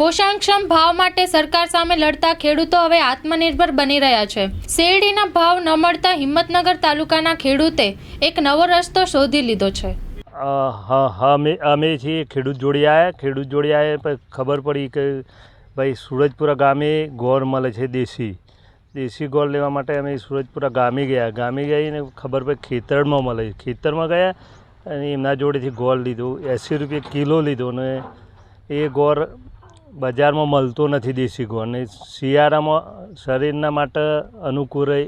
પોષણક્ષમ ભાવ માટે સરકાર સામે લડતા ખેડૂતો હવે આત્મનિર્ભર બની રહ્યા છે. શેરડીના ભાવ ન મળતા હિંમતનગર તાલુકાના ખેડૂતે એક નવો રસ્તો શોધી લીધો છે. હા હા, અમે અમે છીએ ખેડૂત જોડિયા ખેડૂત જોડિયાએ પછી ખબર પડી કે ભાઈ સુરજપુરા ગામે ગોળ મળે છે દેશી. દેશી ગોળ લેવા માટે અમે સુરજપુરા ગામે ગયા. ગામે ગઈને ખબર પડી ખેતરમાં મળે છે. ખેતરમાં ગયા અને એમના જોડેથી ગોળ લીધો. એંસી રૂપિયા કિલો લીધો ને એ ગોળ બજારમાં મળતો નથી દેશી ગોળ અને શિયાળામાં શરીરના માટે અનુકૂળ રહે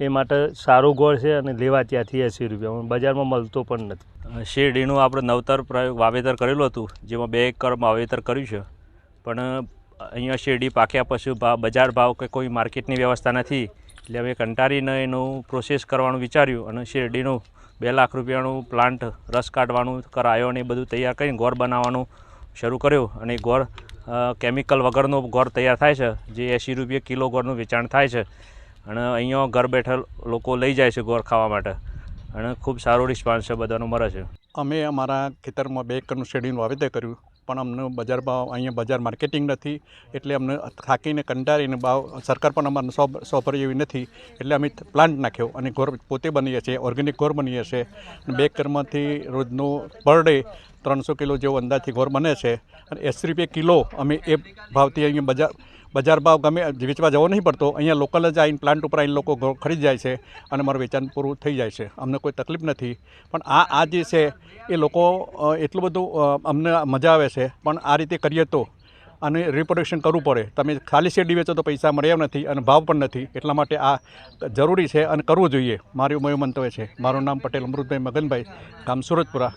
એ માટે સારો ગોળ છે અને લેવા ત્યાંથી એંસી રૂપિયામાં બજારમાં મળતો પણ નથી. શેરડીનું આપણે નવતર પ્રયોગ વાવેતર કરેલું હતું, જેમાં બે એકર વાવેતર કર્યું છે. પણ અહીંયા શેરડી પાક્યા પછી બજાર ભાવ કે કોઈ માર્કેટની વ્યવસ્થા નથી. એટલે અમે કંટાળીને એનું પ્રોસેસ કરવાનું વિચાર્યું અને શેરડીનું બે લાખ રૂપિયાનું પ્લાન્ટ રસ કાઢવાનું કરાયો અને એ બધું તૈયાર કરીને ગોળ બનાવવાનું શરૂ કર્યું અને એ ગોળ કેમિકલ વગરનો ગોળ તૈયાર થાય છે, જે એંસી રૂપિયા કિલો ગોળનું વેચાણ થાય છે. અને અહીંયા ઘર બેઠા લોકો લઈ જાય છે ગોળ ખાવા માટે. અને ખૂબ સારો રિસ્પોન્સ છે, બધાનો મળે છે. અમે અમારા ખેતરમાં બે એકરનું શેરડીનું વાવેતર કર્યું. પણ અમને બજાર ભાવ, અહીંયા બજાર માર્કેટિંગ નથી, એટલે અમને થાકીને કંટાળીને ભાવ, સરકાર પણ અમારે સો સો ભરી એવી નથી, એટલે અમે પ્લાન્ટ નાખ્યો અને ઘોર પોતે બનીએ છીએ, ઓર્ગેનિક ઘોર બનીએ છીએ. બે કરમાંથી રોજનું પર ડે ત્રણસો કિલો જેવો અંદાજથી ઘોર બને છે. અને એંસી રૂપિયા કિલો અમે એ ભાવથી અહીંયા બજાર બજાર ભાવ ગમે વેચવા જવો નહીં પડતો, અહીંયા લોકલ જ આવીને પ્લાન્ટ ઉપર આવીને લોકો ખરીદ જાય છે અને મારું વેચાણ પૂરું થઈ જાય છે. અમને કોઈ તકલીફ નથી. પણ આ આ જે છે, એ લોકો એટલું બધું અમને મજા આવે છે. પણ આ રીતે કરીએ તો અને રિપ્રોડક્શન કરવું પડે. તમે ખાલી શેરડી વેચો તો પૈસા મળે એમ નથી અને ભાવ પણ નથી. એટલા માટે આ જરૂરી છે અને કરવું જોઈએ. મારું મયું મંતવ્ય છે. મારું નામ પટેલ અમૃતભાઈ મગનભાઈ. ગામ સુરતપુરા.